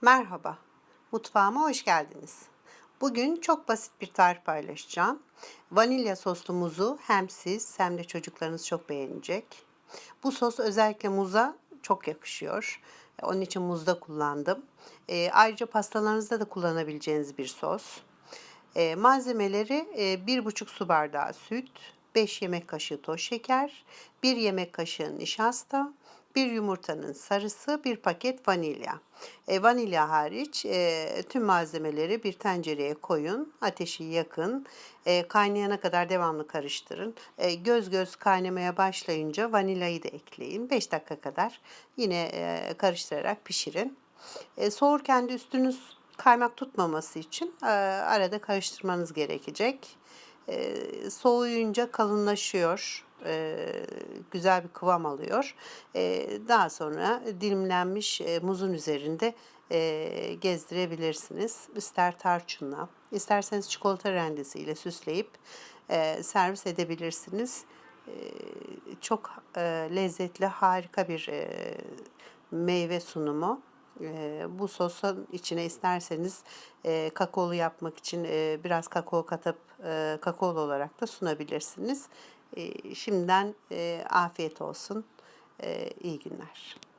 Merhaba, mutfağıma hoş geldiniz. Bugün çok basit bir tarif paylaşacağım. Vanilya soslu muzu hem siz hem de çocuklarınız çok beğenecek. Bu sos özellikle muza çok yakışıyor. Onun için muzda kullandım. Ee, ayrıca pastalarınızda da kullanabileceğiniz bir sos. E, malzemeleri e, 1,5 su bardağı süt, 5 yemek kaşığı toz şeker, 1 yemek kaşığı nişasta, 1 yumurtanın sarısı, 1 paket vanilya. E, vanilya hariç e, tüm malzemeleri bir tencereye koyun, ateşi yakın, e, kaynayana kadar devamlı karıştırın. E, göz göz kaynamaya başlayınca vanilyayı da ekleyin. 5 dakika kadar yine e, karıştırarak pişirin. E, soğurken de üstünüz kaymak tutmaması için e, arada karıştırmanız gerekecek. E, soğuyunca kalınlaşıyor. E, güzel bir kıvam alıyor. E, daha sonra dilimlenmiş e, muzun üzerinde e, gezdirebilirsiniz. İster tarçınla, isterseniz çikolata rendesiyle süsleyip e, servis edebilirsiniz. E, çok e, lezzetli, harika bir e, meyve sunumu. Eee, bu sosun içine isterseniz eee, kakaolu yapmak için eee, biraz kakao katıp eee, kakaolu olarak da sunabilirsiniz. Eee, şimdiden eee, afiyet olsun. Eee, iyi günler.